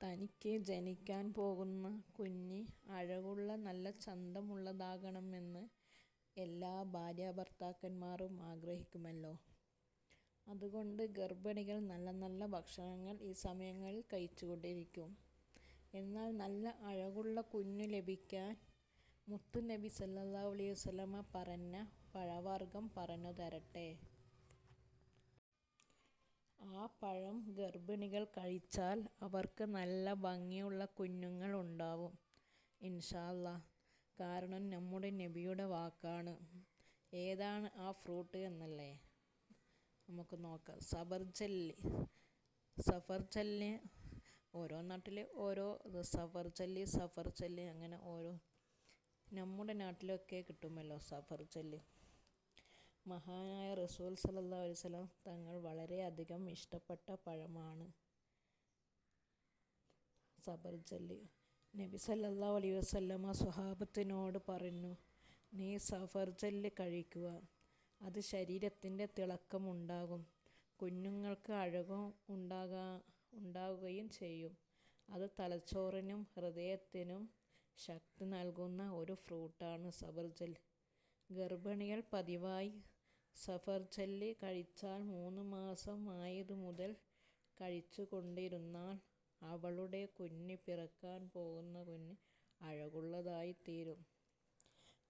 തനിക്ക് ജനിക്കാൻ പോകുന്ന കുഞ്ഞ് അഴകുള്ള നല്ല ചന്തമുള്ളതാകണമെന്ന് എല്ലാ ഭാര്യാഭർത്താക്കന്മാരും ആഗ്രഹിക്കുമല്ലോ. അതുകൊണ്ട് ഗർഭിണികൾ നല്ല നല്ല ഭക്ഷണങ്ങൾ ഈ സമയങ്ങളിൽ കഴിച്ചുകൊണ്ടിരിക്കും. എന്നാൽ നല്ല അഴകുള്ള കുഞ്ഞു ലഭിക്കാൻ മുത്തുനബി സല്ലാ അലൈഹി വസല്ലമ പറഞ്ഞ പഴവർഗം പറഞ്ഞു പറഞ്ഞുതരട്ടെ. ആ പഴം ഗർഭിണികൾ കഴിച്ചാൽ അവർക്ക് നല്ല ഭംഗിയുള്ള കുഞ്ഞുങ്ങൾ ഉണ്ടാവും ഇൻഷാ. കാരണം നമ്മുടെ നബിയുടെ വാക്കാണ്. ഏതാണ് ആ ഫ്രൂട്ട് എന്നല്ലേ. നമുക്ക് നോക്കാം. സബർജല്ലി സഫർജല്ലി ഓരോ നാട്ടിൽ ഓരോ സഫർജല്ലി സഫർജല്ലി അങ്ങനെ ഓരോ നമ്മുടെ നാട്ടിലൊക്കെ കിട്ടുമല്ലോ സഫർജല്ലി. മഹാനായ റസൂൽ സലല്ലാ അലൈഹി വസല്ലം തങ്ങൾ വളരെയധികം ഇഷ്ടപ്പെട്ട പഴമാണ് സബർജല്ലി നബി സല്ലാ അലൈഹി വസല്ലമ സ്വഹാബത്തിനോട് പറഞ്ഞു നീ സഫർജല്ല് കഴിക്കുക. അത് ശരീരത്തിന്റെ തിളക്കമുണ്ടാകും കുഞ്ഞുങ്ങൾക്ക് അഴകും ഉണ്ടാകാ ഉണ്ടാകുകയും ചെയ്യും. അത് തലച്ചോറിനും ഹൃദയത്തിനും ശക്തി നൽകുന്ന ഒരു ഫ്രൂട്ടാണ് സഫർജല്ലി. ഗർഭിണികൾ പതിവായി സഫർജല്ല് കഴിച്ചാൽ മൂന്ന് മാസം ആയതു മുതൽ കഴിച്ചു കൊണ്ടിരുന്നാൽ അവളുടെ കുഞ്ഞ് പിറക്കാൻ പോകുന്ന കുഞ്ഞ് അഴകുള്ളതായിത്തീരും.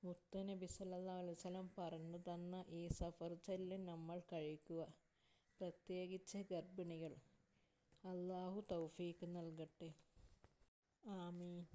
മുത്തുനബി സല്ലല്ലാഹു അലൈഹി വസല്ലം പറഞ്ഞു തന്ന ഈ സഫർജല്ല് നമ്മൾ കഴിക്കുക. പ്രത്യേകിച്ച് ഗർഭിണികൾ. അല്ലാഹു തൗഫീഖ് നൽകട്ടെ. ആമീൻ.